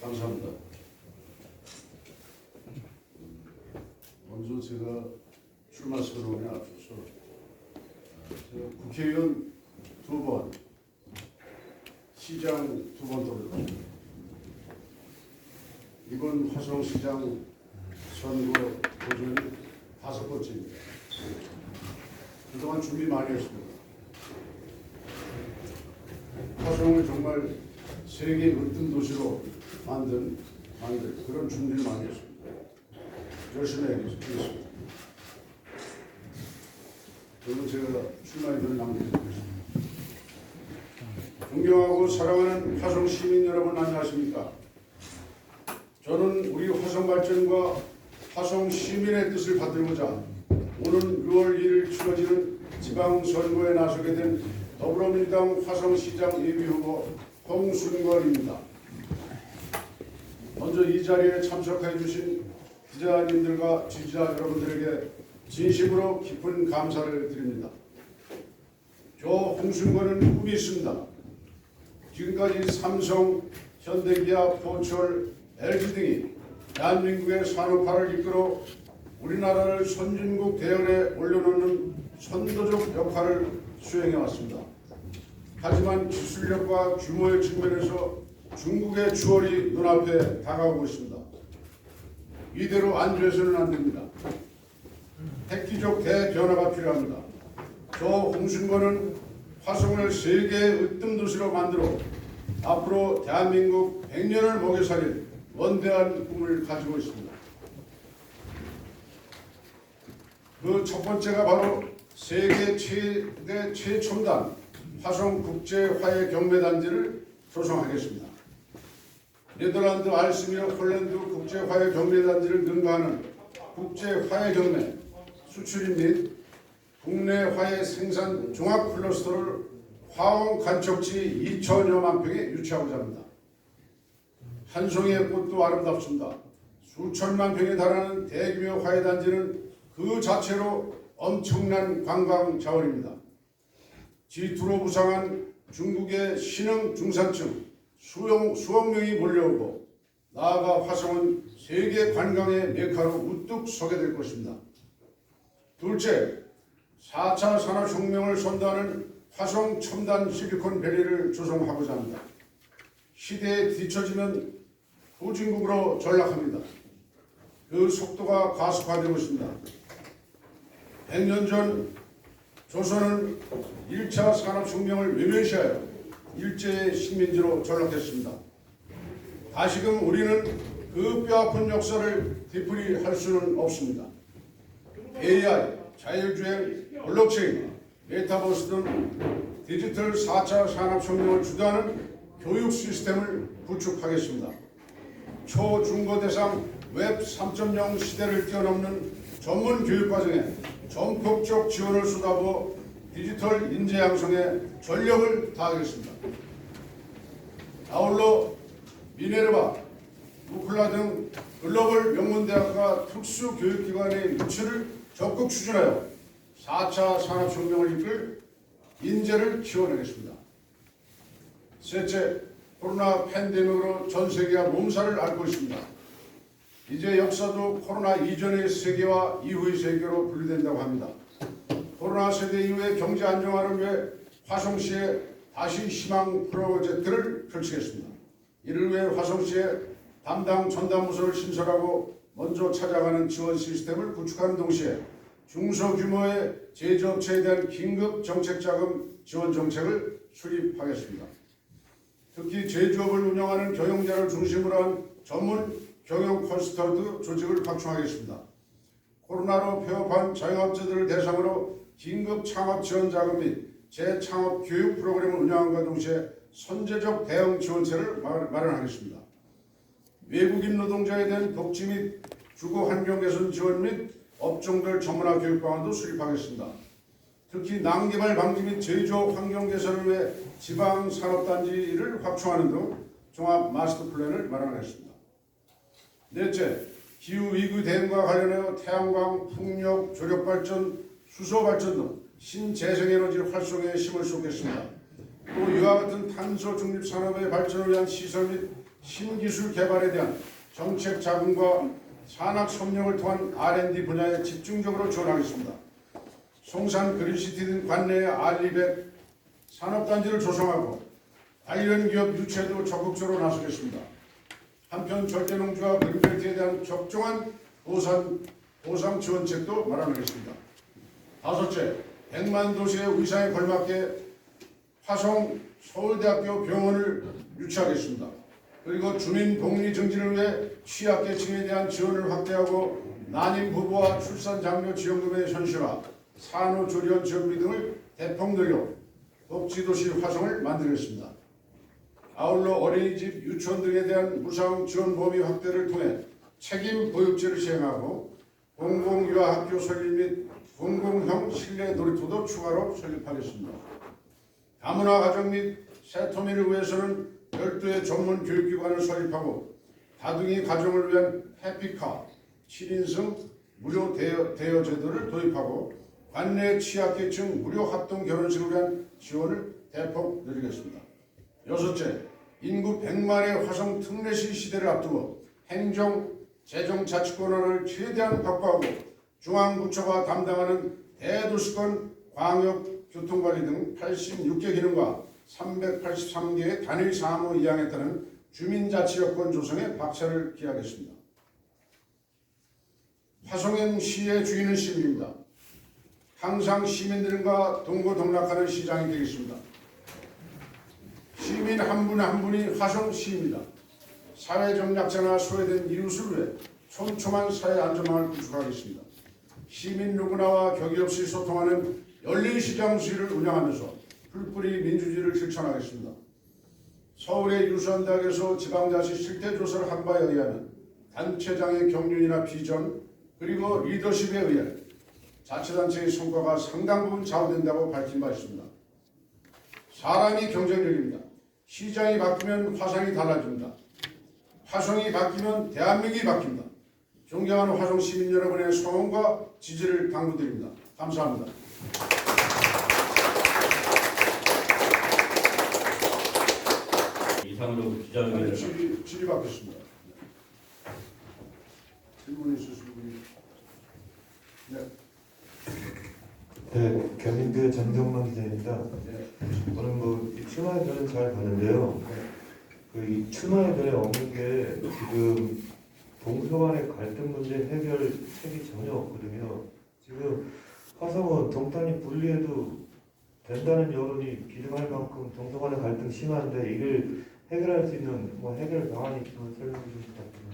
감사합니다. 먼저 제가 출마 선언에 앞서서 아, 제가 국회의원 두 번, 시장 두 번 돌아갔습니다. 이번 화성시장 선거 도전이 다섯 번째입니다. 그동안 준비 많이 했습니다. 화성을 정말 세계 으뜸 도시로 만든 만들 그런 준비를 많이 했습니다. 열심히 하겠습니다. 그러면 제가 출마의를 남겨드리겠습니다. 존경하고 사랑하는 화성 시민 여러분 안녕하십니까? 저는 우리 화성 발전과 화성 시민의 뜻을 받들고자 오는 6월 1일 치러지는 지방선거에 나서게 된 더불어민주당 화성시장 예비후보 홍순걸입니다. 먼저 이 자리에 참석해 주신 기자님들과 지지자 여러분들에게 진심으로 깊은 감사를 드립니다. 저 홍순걸은 꿈이 있습니다. 지금까지 삼성, 현대기아, 포철, LG 등이 대한민국의 산업화를 이끌어 우리나라를 선진국 대열에 올려놓는 선도적 역할을 수행해 왔습니다. 하지만 기술력과 규모의 측면에서 중국의 추월이 눈앞에 다가오고 있습니다. 이대로 안돼서는 안 됩니다. 획기적 대변화가 필요합니다. 저 홍순거는 화성을 세계의 으뜸 도시로 만들어 앞으로 대한민국 100년을 먹여 살릴 원대한 꿈을 가지고 있습니다. 그 첫 번째가 바로 세계 최대 최첨단 화성 국제 화해 경매 단지를 조성하겠습니다. 네덜란드 알스미어 폴란드 국제 화해 경매 단지를 능가하는 국제 화해 경매 수출입 및 국내 화해 생산 종합 클러스터를 화원 간척지 2천여만 평에 유치하고자 합니다. 한 송이의 꽃도 아름답습니다. 수천만 평에 달하는 대규모 화해 단지는 그 자체로 엄청난 관광 자원입니다. G2로 부상한 중국의 신흥 중산층 수용, 수억 명이 몰려오고 나아가 화성은 세계 관광의 메카로 우뚝 서게 될 것입니다. 둘째, 4차 산업혁명을 선도하는 화성 첨단 실리콘밸리를 조성하고자 합니다. 시대에 뒤처지면 후진국으로 전락합니다. 그 속도가 가속화되고 있습니다. 100년 전 조선은 1차 산업혁명을 외면시하여 일제의 식민지로 전락했습니다. 다시금 우리는 그 뼈아픈 역사를 되풀이할 수는 없습니다. AI, 자율주행, 블록체인, 메타버스 등 디지털 4차 산업혁명을 주도하는 교육 시스템을 구축하겠습니다. 초, 중고 대상 웹 3.0 시대를 뛰어넘는 전문 교육 과정에 전폭적 지원을 쏟아부어 디지털 인재 양성에 전력을 다하겠습니다. 아울러 미네르바, 우클라 등 글로벌 명문대학과 특수교육기관의 유치를 적극 추진하여 4차 산업혁명을 이끌 인재를 지원하겠습니다. 셋째, 코로나 팬데믹으로 전 세계가 몸살을 앓고 있습니다. 이제 역사도 코로나 이전의 세계와 이후의 세계로 분류된다고 합니다. 코로나 세대 이후의 경제 안정화를 위해 화성시에 다시 희망 프로젝트를 펼치겠습니다. 이를 위해 화성시에 담당 전담부서를 신설하고 먼저 찾아가는 지원 시스템을 구축하는 동시에 중소규모의 제조업체에 대한 긴급 정책자금 지원 정책을 수립하겠습니다. 특히 제조업을 운영하는 경영자를 중심으로 한 전문 경영 컨스턴트 조직을 확충하겠습니다. 코로나로 폐업한 자영업자들을 대상으로 긴급 창업 지원 자금 및 재창업 교육 프로그램을 운영함과 동시에 선제적 대응 지원체를 마- 마련하겠습니다. 외국인 노동자에 대한 복지 및 주거 환경 개선 지원 및 업종별 전문화 교육 방안도 수립하겠습니다. 특히 난개발 방지 및 제조업 환경 개선을 위해 지방 산업단지를 확충하는 등 종합 마스터 플랜을 마련했습니다. 넷째, 기후 위기 대응과 관련하여 태양광, 풍력, 조력 발전, 수소 발전 등 신재생에너지 활성화에 힘을 쏟겠습니다. 또 이와 같은 탄소 중립 산업의 발전을 위한 시설 및 신기술 개발에 대한 정책 자금과 산학 협력을 통한 R&D 분야에 집중적으로 지원하겠습니다. 송산 그린시티 등 관내의 알리백 산업단지를 조성하고 관련 기업 유치에도 적극적으로 나서겠습니다. 한편 절대농지와 그린벨트에 대한 적정한 보상, 보상 지원책도 마련하겠습니다. 다섯째, 100만 도시의 위상에 걸맞게 화성 서울대학교 병원을 유치하겠습니다. 그리고 주민 복리 증진을 위해 취약계층에 대한 지원을 확대하고 난임 부부와 출산 장려 지원금의 현실화, 산후조리원 지원비 등을 대폭 늘려 복지도시 화성을 만들겠습니다. 아울러 어린이집, 유치원 등에 대한 무상 지원 범위 확대를 통해 책임 보육제를 시행하고 공공유아학교 설립 및 공공형 실내 놀이터도 추가로 설립하겠습니다. 다문화 가정 및 세터민을 위해서는 별도의 전문 교육기관을 설립하고 다둥이 가정을 위한 해피카 7인승 무료 대여, 대여 제도를 도입하고 관내 취약계층 무료 합동 결혼식을 위한 지원을 대폭 늘리겠습니다. 여섯째, 인구 100만의 화성 특례시 시대를 앞두고 행정, 재정 자치권을 최대한 확보하고 중앙부처가 담당하는 대도시권 광역 교통관리 등 86개 기능과 383개의 단일 사무 이항에 따른 주민자치여건 조성에 박차를 기하겠습니다. 화성행 시의 주인은 시민입니다. 항상 시민들과 동고동락하는 시장이 되겠습니다. 시민 한분한 분이 화성 시입니다. 사회적 약자나 소외된 이웃을 위해 촘촘한 사회 안전망을 구축하겠습니다. 시민 누구나와 격의 없이 소통하는 열린 시장 수위를 운영하면서 풀뿌리 민주주의를 실천하겠습니다. 서울의 유수한 대학에서 지방자치 실태조사를 한 바에 의하면 단체장의 경륜이나 비전 그리고 리더십에 의해 자치단체의 성과가 상당 부분 좌우된다고 밝힌 바 있습니다. 사람이 경쟁력입니다. 시장이 바뀌면 화성이 달라집니다. 화성이 바뀌면 대한민국이 바뀝니다. 존경하는 화성 시민 여러분의 소원과 지지를 당부드립니다. 감사합니다. 이상으로 네, 기자회견을 질의, 질의 받겠습니다. 질문 있으신 분이 네, 네, 경인대 전정만 기자입니다. 네, 저는 뭐 이 출마의 변은 잘 가는데요. 그이 출마의 변에 없는 게 지금 동서간의 갈등 문제 해결 책이 전혀 없거든요. 지금 화성은 동탄이 분리해도 된다는 여론이 기등할 만큼 동서간의 갈등 심한데 이를 해결할 수 있는 뭐 해결 방안이 있으면 설명해 주시기 바랍니다.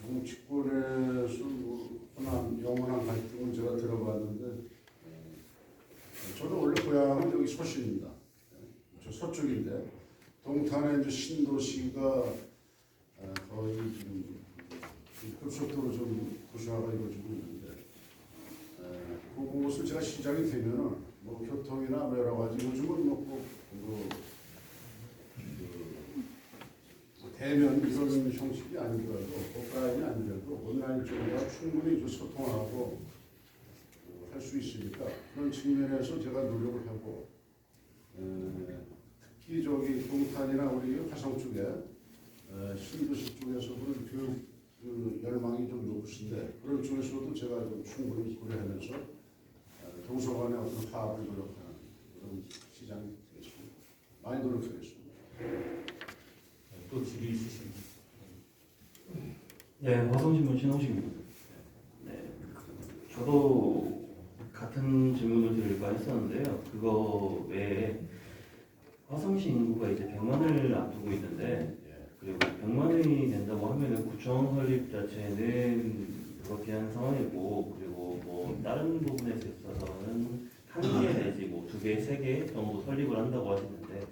정치권에서 뭐 흔한 영원한 갈등은 제가 들어봤는데 어, 저도 원래 고향은 여기 소신입니다. 저 서쪽인데 동탄에 이제 신도시가 어, 거의 좀 급속도로 좀 도시화가 이루어지고 있는데 에, 그곳을 제가 시장이 되면은 뭐 교통이나 뭐 여러 가지 요즘은 뭐꼭 그, 그, 뭐 대면 이런 형식이 아니더라도 오프라인이 아니더라도 온라인 쪽으로 충분히 좀 소통하고 할 수 있으니까 그런 측면에서 제가 노력을 하고 에, 특히 저기 동탄이나 우리 화성 쪽에 에, 신도시 쪽에서 그런 교육 그 열망이 좀 높으신데 그런 쪽에서도 제가 좀 충분히 고려하면서 에, 동서간의 어떤 화합을 노력하는 그런 시장이 되겠습니다. 많이 노력하겠습니다. 또 질의 있으십니까? 네, 화성신문 신홍식입니다. 네, 저도 같은 질문을 드릴까 했었는데요. 그거 외에 화성시 인구가 이제 100만을 앞두고 있는데 예. 그리고 100만이 된다고 하면은 구청 설립 자체는 불가피한 상황이고 그리고 뭐 다른 부분에 있어서는 한 개 내지 뭐 두 개, 세 개 정도 설립을 한다고 하시는데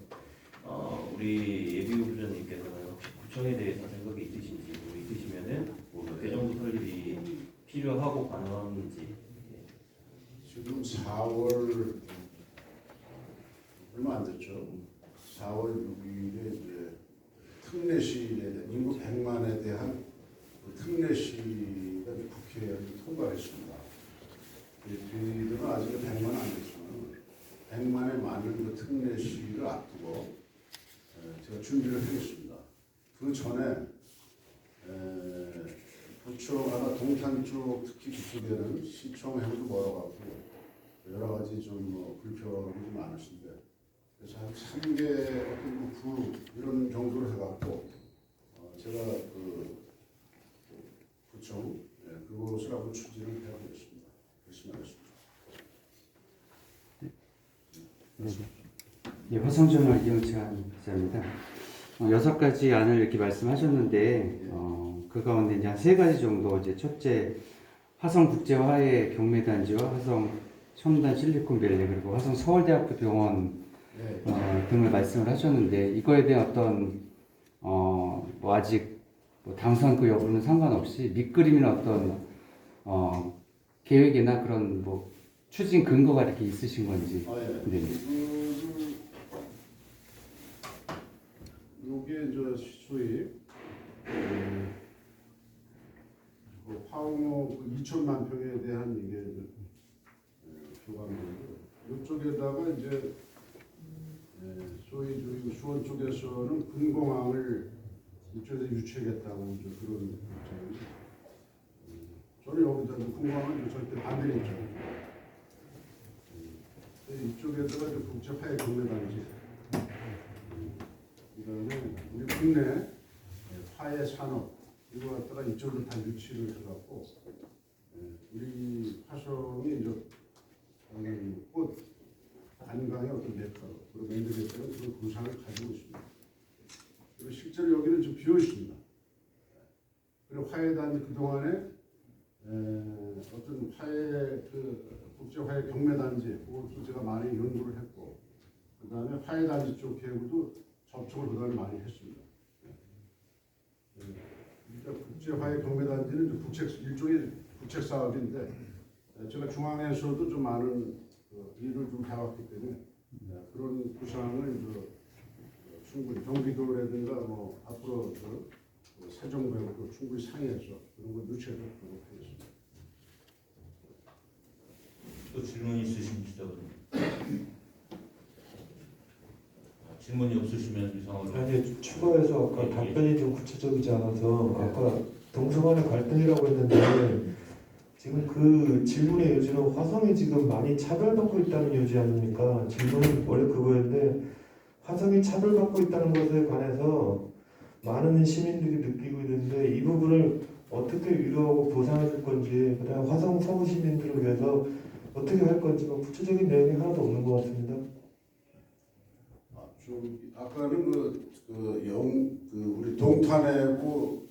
어, 우리 예비후 부장님께서는 혹시 구청에 대해서 생각이 있으신지 뭐 있으시면은 뭐몇개 정도 설립이 필요하고 가능한지 지금 4월 얼마 안 됐죠. 4월 6일에 이제 특례시에 대한 인구 100만에 대한 그 특례시가 이제 국회에 통과했습니다. 저희들은 아직은 100만 안 됐지만 100만에 맞는 그 특례시를 앞두고 에, 제가 준비를 하겠습니다. 그 전에 에, 부처 아마 쪽 특히 그쪽에는 시청행도 멀어갖고 여러 가지 좀뭐 불편이 좀 많으신데 그래서 한 3개 어떤 구 이런 정도로 해갖고 어, 제가 그 부청 예, 그것을 한번 추진을 해보겠습니다. 열심히 하겠습니다. 예, 화성저널 이영찬 기자입니다. 어, 여섯 가지 안을 이렇게 말씀하셨는데 어, 그 가운데 이제 한 세 가지 정도 이제 첫째 화성 국제화해 경매단지와 화성 첨단 실리콘밸리 그리고 화성 서울대학교 병원 네. 어, 등을 말씀을 하셨는데 이거에 대한 어떤 어, 뭐 아직 뭐 당선 그 여부는 상관없이 밑그림이나 어떤 어, 계획이나 그런 뭐 추진 근거가 이렇게 있으신 건지 아, 예. 네. 그, 요게 저 소위 음, 그 화웅호 그 2천만 평에 대한 이게 교감인데 이쪽에다가 이제 에, 소위 저기 수원 쪽에서는 군공항을 이쪽에 유치하겠다고 이제 그런 입장이죠. 음, 저는 여기다 군공항은 절대 반대 입장이죠. 네, 이쪽에다가 이제 국제 화해 경매단지 이거는 우리 국내 예, 화해 산업 이거 갖다가 이쪽으로 다 유치를 해갖고 예, 우리 화성이 이제 음, 꽃 관광의 어떤 메카로 그리고 맹그레스는 그런 구상을 가지고 있습니다. 그리고 실제로 여기는 좀 비어 있습니다. 그리고 화해단이 그 동안에 어떤 화해 그 국제 화해 경매단지 그것도 제가 많이 연구를 했고 그 다음에 화해단지 쪽 계획도 접촉을 그동안 많이 했습니다. 예. 그러니까 국제 화해 경매단지는 이제 국책 일종의 국책 사업인데 예, 제가 중앙에서도 좀 많은 그 일을 좀 해왔기 때문에 예, 그런 구상을 이제 어, 충분히 경기도라든가 뭐 앞으로 그 세종부하고도 충분히 상의해서 그런 걸 유치해서 그렇게 하겠습니다. 또 질문 있으십니까? 아, 질문이 없으시면 이상으로 아니 추가해서 아까 답변이 좀 구체적이지 않아서 아까 동서간의 갈등이라고 했는데 지금 그 질문의 요지는 화성이 지금 많이 차별받고 있다는 요지 아닙니까? 질문은 원래 그거였는데 화성이 차별받고 있다는 것에 관해서 많은 시민들이 느끼고 있는데 이 부분을 어떻게 위로하고 보상해 줄 건지 그다음 화성 서구 시민들을 위해서 어떻게 할 건지 뭐 구체적인 내용이 하나도 없는 것 같습니다. 아, 좀 아까는 그, 그 영, 그 우리 동탄해고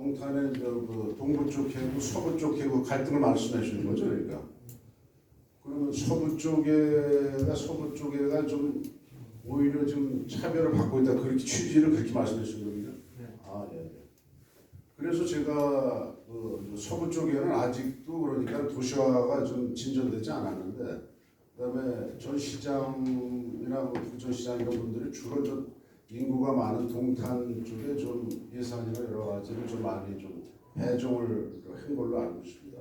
동탄의 저그 동부 쪽 해고 서부 쪽 해고 갈등을 말씀해 주는 거죠, 그러니까. 그러면 서부 쪽에가 서부 쪽에가 좀 오히려 좀 차별을 받고 있다 그렇게 취지를 그렇게 주신 겁니다. 아 예. 예. 그래서 제가 그 서부 쪽에는 아직도 그러니까 도시화가 좀 진전되지 않았는데 그다음에 전 시장이나 뭐 부천시장 이런 분들이 주로 좀 인구가 많은 동탄 쪽에 좀 예산이나 여러 가지를 좀 많이 좀 배정을 한 걸로 알고 있습니다.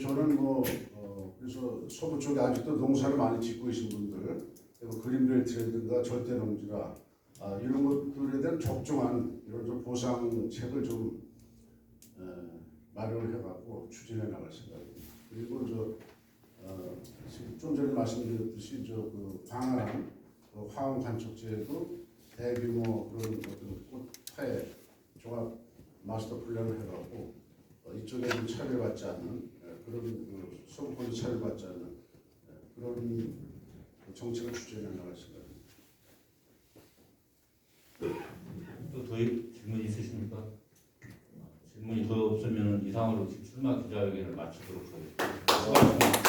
저는 뭐 어, 그래서 서부 쪽에 아직도 농사를 많이 짓고 계신 분들 그리고 그린벨트라든가 절대농지라 아, 이런 것들에 대한 적정한 이런 좀 보상책을 좀 에, 마련을 해갖고 추진해 나갈 생각입니다. 그리고 저 어, 전에 말씀드렸듯이 저그 광활한 그 화학 관측제도 대규모 그런 어떤 꽃화의 종합 마스터 플랜을 해갖고 어, 이쪽에 좀 차별받지 않는 예, 그런 그 서구권도 차별받지 않는 예, 그런 그 정책을 추진해 나갈 생각입니다. 또더 질문 있으십니까? 아, 질문이 더 없으면 이상으로 출마 기자회견을 마치도록 하겠습니다.